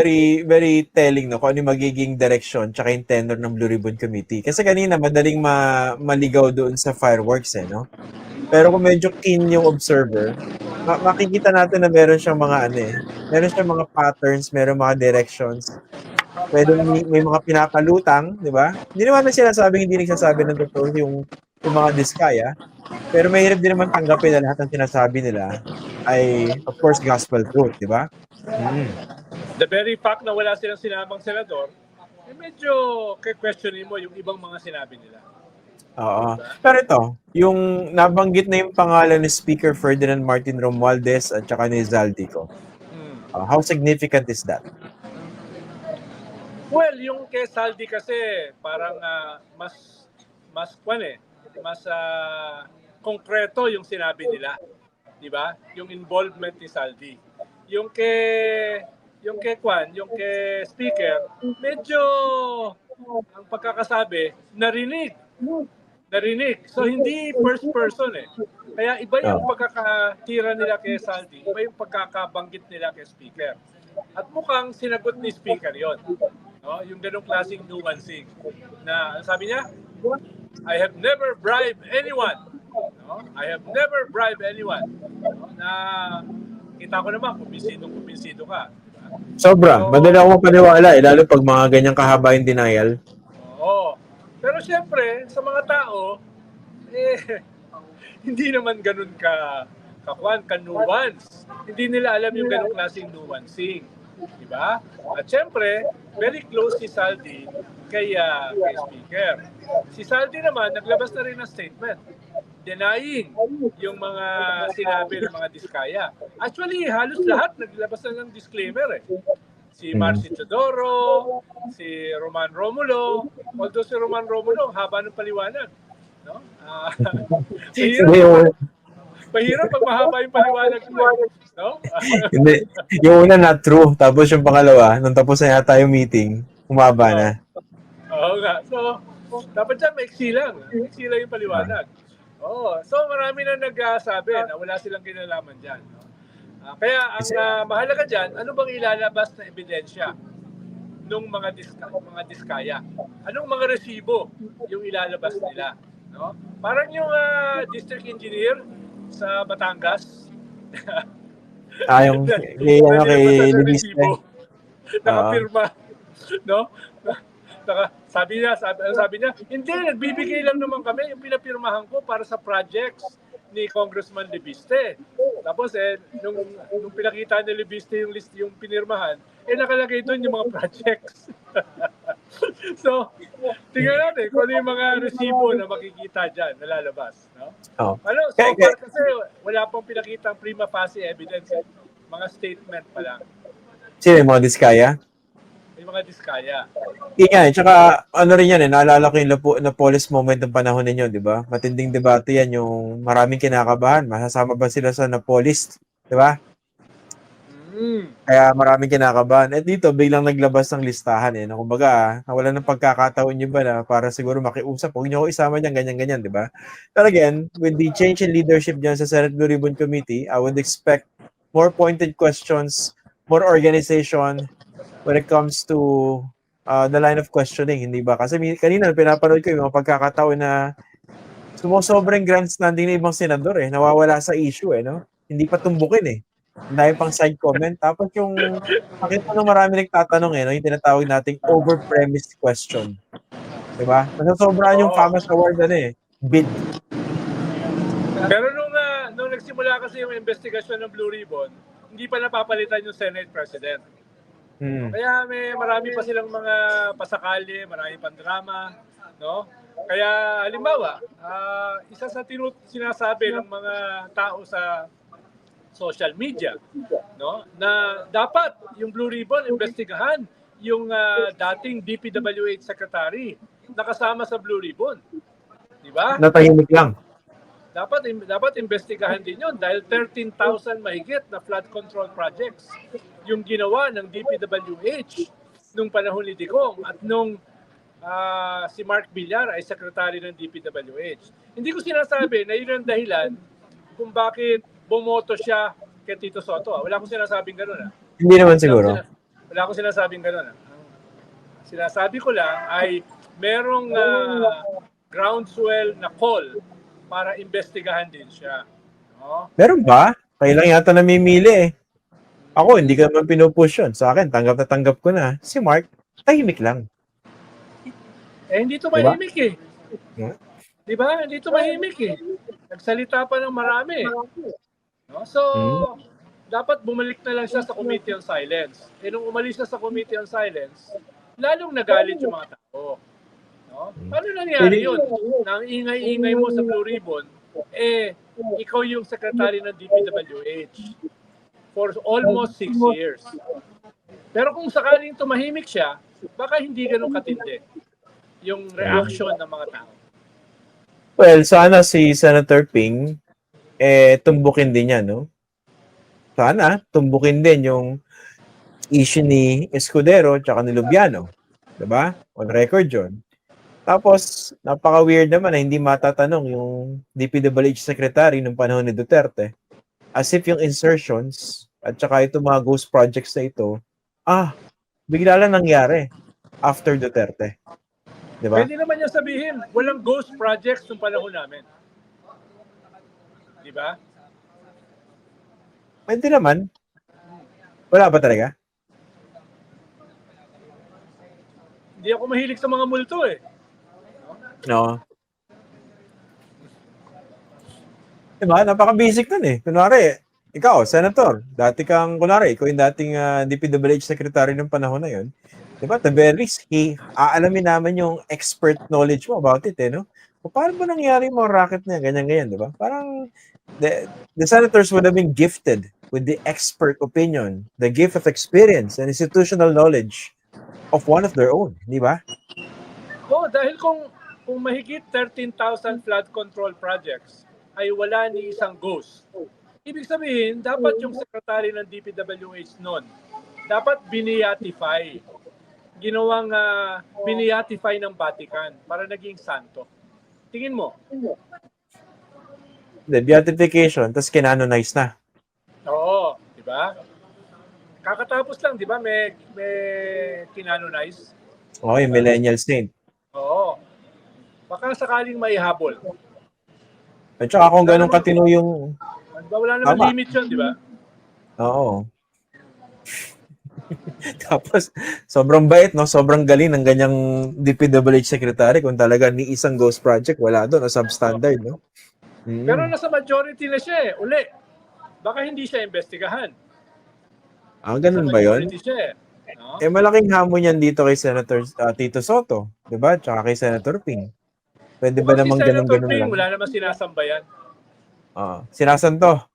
very very telling no kung ano yung magiging direction tsaka yung tenor ng Blue Ribbon Committee. Kasi kanina madaling ma maligaw doon sa fireworks eh, no? Pero kung medyo keen yung observer, ma- makikita natin na meron siyang mga ano eh, meron siyang mga patterns, meron mga directions. Pwede may, may mga pinakalutang, di ba? Hindi naman na sinasabing hindi nagsasabi ng totoo yung, yung mga diskaya. Pero mahirap din naman tanggapin na lahat ng sinasabi nila ay, of course, gospel truth, di ba? Mm. The very fact na wala silang sinabang senador, eh medyo questionin mo yung ibang mga sinabi nila. Oo. Pero ito, yung nabanggit na yung pangalan ni Speaker Ferdinand Martin Romualdez at saka ni Zaldico. Uh, how significant is that? Well, yung kay Saldi kasi parang ah, mas mas kwan eh, mas ah, konkreto yung sinabi nila. 'Di ba? Yung involvement ni Saldi. Yung kay kay Kwan, yung kay speaker, medyo ang pagkakasabi, narinig. Narinig. So hindi first person eh. Kaya iba yung pagkakatira nila kay Saldi, iba yung pagkakabanggit nila kay speaker. At mukhang sinagot ni speaker yon. No, yung ganong klaseng nuancing na ang sabi niya, I have never bribed anyone. No? I have never bribed anyone. No? Na kita ko naman kumbinsido kumbinsido ka. Diba? Sobra. Madali ako mapaniwala eh, lalo pag mga ganyang kahaba yung denial. Oo. Pero siyempre, sa mga tao, eh, hindi naman ganun ka kakwan, ka nuance. Hindi nila alam yung ganung klaseng nuancing. Di ba? At siyempre, very close si Saldi kay, ah, kay Speaker. Si Saldi naman, naglabas na rin ng statement denying yung mga sinabi ng mga diskaya. Actually, halos lahat naglabas na ng disclaimer eh. Si Marcy Teodoro, si Roman Romulo, although si Roman Romulo, haba ng paliwanag. No? Ah, mahirap, mahirap pag mahaba yung paliwanag mo. eh. No? hindi, yung una not true, tapos yung pangalawa, nung tapos na yata yung meeting, humaba na. Oo nga. So, dapat dyan maiksi lang. Maiksi lang yung paliwanag. Oo. So, marami na nagsabi na wala silang kinalaman dyan. No? Ah, kaya ang ah, mahalaga dyan, ano bang ilalabas na ebidensya nung mga diska, mga diskaya? Anong mga resibo yung ilalabas nila? No? Parang yung ah, district engineer sa Batangas. Ah, yung kay, ano, kay Libiste. Nakapirma. no? Naka, sabi niya, sabi, ano sabi niya, hindi, nagbibigay lang naman kami yung pinapirmahan ko para sa projects ni Congressman Libiste. Tapos eh, nung, nung pinakita ni Libiste yung list, yung pinirmahan, eh nakalagay doon yung mga projects. so, tingnan natin kung ano yung mga resibo na makikita dyan, nalalabas. No? Oh. Ano, so Kaya- far kasi wala pong pinakitang prima facie evidence. Eh. Mga statement pa lang. Sino yung mga diskaya? Mga diskaya. Yan, tsaka ano rin yan eh, naalala ko yung Lapo, Napolis moment ng panahon ninyo, di ba? Matinding debate yan, yung maraming kinakabahan. Masasama ba sila sa Napolis? Di ba? Mm. Kaya maraming kinakabahan. At dito, biglang naglabas ng listahan eh. Na kumbaga, nawalan ng pagkakataon nyo ba na para siguro makiusap. Huwag nyo ako isama dyan, ganyan-ganyan, di ba? But again, with the change in leadership dyan sa Senate Blue Ribbon Committee, I would expect more pointed questions, more organization when it comes to uh, the line of questioning, hindi ba? Kasi kanina, pinapanood ko yung mga pagkakataon na sumusobrang grandstanding na ibang senador eh. Nawawala sa issue eh, no? Hindi pa tumbukin eh. Dami pang side comment. Tapos yung nakita nung marami nagtatanong eh, no? yung tinatawag nating over-premised question. Diba? Nasasobrahan yung. FAMAS Award ano eh. Bid. Pero nung, ah, nung nagsimula kasi yung investigasyon ng Blue Ribbon, hindi pa napapalitan yung Senate President. Hmm. Kaya may marami pa silang mga pasakali, marami pang drama, no? Kaya halimbawa, ah, isa sa tinut sinasabi ng mga tao sa social media, no, na dapat yung Blue Ribbon investigahan yung ah, dating DPWH secretary nakasama sa Blue Ribbon. Di ba? Natahimik lang. dapat dapat investigahan din 'yon dahil 13,000 mahigit na flood control projects yung ginawa ng DPWH nung panahon ni Digong at nung ah, si Mark Villar ay secretary ng DPWH. Hindi ko sinasabi na yun ang dahilan kung bakit bumoto siya kay Tito Soto. ah. Wala akong sinasabing gano'n. Ah. Hindi naman siguro. Wala akong sinasabing gano'n. ah. Sinasabi ko lang ay merong ah, groundswell na call para investigahan din siya. No? Meron ba? Kayo lang yata namimili eh. Ako, hindi ka naman pinupush yun. Sa akin, tanggap na tanggap ko na. Si Mark, tahimik lang. Eh, hindi to Diba? eh. Yeah. Di ba? Hindi to mahimik eh. Nagsalita pa ng marami. No? So, Hmm. dapat bumalik na lang siya sa Committee on Silence. Eh, nung umalis na sa Committee on Silence, lalong nagalit yung mga tao. No? Paano nangyari yun? Nang ingay-ingay mo sa Blue Ribbon, eh, ikaw yung secretary ng DPWH for almost six years. Pero kung sakaling tumahimik siya, baka hindi ganun katindi yung reaction ng mga tao. Well, sana si Senator Ping, eh, tumbukin din yan, no? Sana, tumbukin din yung issue ni Escudero tsaka ni Lubiano. Diba? On record yun. Tapos, napaka-weird naman na hindi matatanong yung DPWH secretary nung panahon ni Duterte. As if yung insertions at saka itong mga ghost projects na ito, ah, bigla lang nangyari after Duterte. Diba? Pwede naman niya sabihin, walang ghost projects nung panahon namin. Di ba? Pwede naman. Wala ba talaga? Hindi ako mahilig sa mga multo eh. No. Diba? Napaka-basic nun eh. Kunwari, ikaw, senator, dati kang, kunwari, ikaw yung dating ah, DPWH secretary ng panahon na yun. Diba? The very he, aalamin namin yung expert knowledge mo about it eh, no? O paano ba nangyari yung mga racket na yan, ganyan-ganyan, diba? Parang, the, the senators would have been gifted with the expert opinion, the gift of experience and institutional knowledge of one of their own, di ba? Oo, dahil kung, kung mahigit 13,000 flood control projects ay wala ni isang ghost, ibig sabihin, dapat yung secretary ng DPWH noon, dapat biniatify. Ginawang uh, biniatify ng Vatican para naging santo. Tingin mo, The beatification, tapos kinanonize na. Oo, di ba? Kakatapos lang, di ba, may, may kinanonize. Okay, millennial saint. Oo. Baka sakaling maihabol. At saka kung ganun katino yung... Di ba, wala naman Tama. limit yun, di ba? Oo. Tapos, sobrang bait, no? Sobrang galing ng ganyang DPWH secretary kung talaga ni isang ghost project, wala doon, o substandard, no? Mm. Pero nasa majority na siya eh. Uli, baka hindi siya investigahan. ah, Nasa ganun ba yun? siya eh. No? Eh, malaking hamon yan dito kay Senator ah, Tito Soto, di ba? Tsaka kay Senator Ping. Pwede ba namang ganun-ganun lang? Wala naman sinasamba yan. Oo. Ah, sinasanto.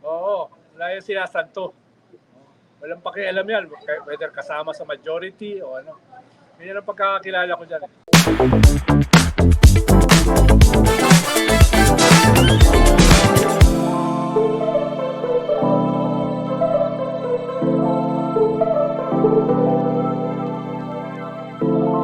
Oo. Wala yung sinasanto. Walang pakialam yan. Whether kasama sa majority o ano. Yan ang pagkakakilala ko dyan.